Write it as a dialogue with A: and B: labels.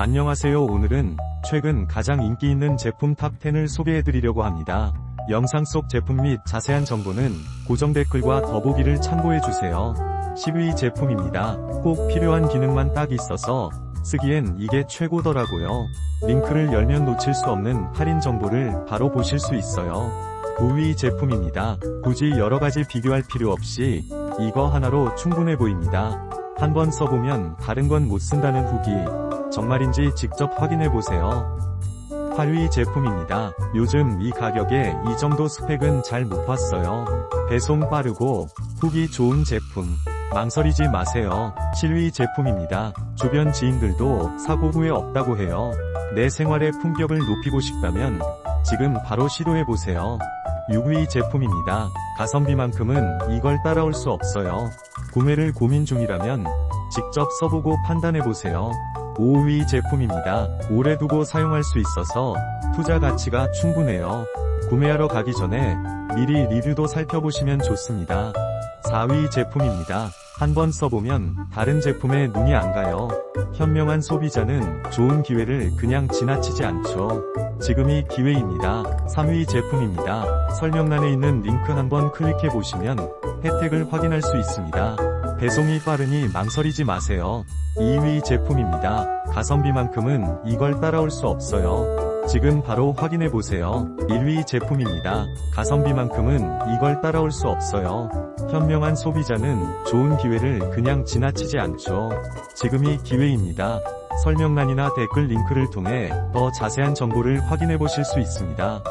A: 안녕하세요 오늘은 최근 가장 인기 있는 제품 탑10을 소개해드리려고 합니다. 영상 속 제품 및 자세한 정보는 고정 댓글과 더보기를 참고해주세요. 10위 제품입니다. 꼭 필요한 기능만 딱 있어서 쓰기엔 이게 최고더라고요. 링크를 열면 놓칠 수 없는 할인 정보를 바로 보실 수 있어요. 9위 제품입니다. 굳이 여러가지 비교할 필요 없이 이거 하나로 충분해 보입니다. 한번 써보면 다른 건 못 쓴다는 후기 정말인지 직접 확인해보세요. 8위 제품입니다. 요즘 이 가격에 이 정도 스펙은 잘 못 봤어요. 배송 빠르고 후기 좋은 제품. 망설이지 마세요. 7위 제품입니다. 주변 지인들도 사고 후에 없다고 해요. 내 생활의 품격을 높이고 싶다면 지금 바로 시도해보세요. 6위 제품입니다. 가성비만큼은 이걸 따라올 수 없어요. 구매를 고민 중이라면 직접 써보고 판단해보세요. 5위 제품입니다. 오래 두고 사용할 수 있어서 투자 가치가 충분해요. 구매하러 가기 전에 미리 리뷰도 살펴보시면 좋습니다. 4위 제품입니다. 한번 써보면 다른 제품에 눈이 안 가요. 현명한 소비자는 좋은 기회를 그냥 지나치지 않죠. 지금이 기회입니다. 3위 제품입니다. 설명란에 있는 링크 한번 클릭해 보시면 혜택을 확인할 수 있습니다. 배송이 빠르니 망설이지 마세요. 2위 제품입니다. 가성비만큼은 이걸 따라올 수 없어요. 지금 바로 확인해 보세요. 1위 제품입니다. 가성비만큼은 이걸 따라올 수 없어요. 현명한 소비자는 좋은 기회를 그냥 지나치지 않죠. 지금이 기회입니다. 설명란이나 댓글 링크를 통해 더 자세한 정보를 확인해 보실 수 있습니다.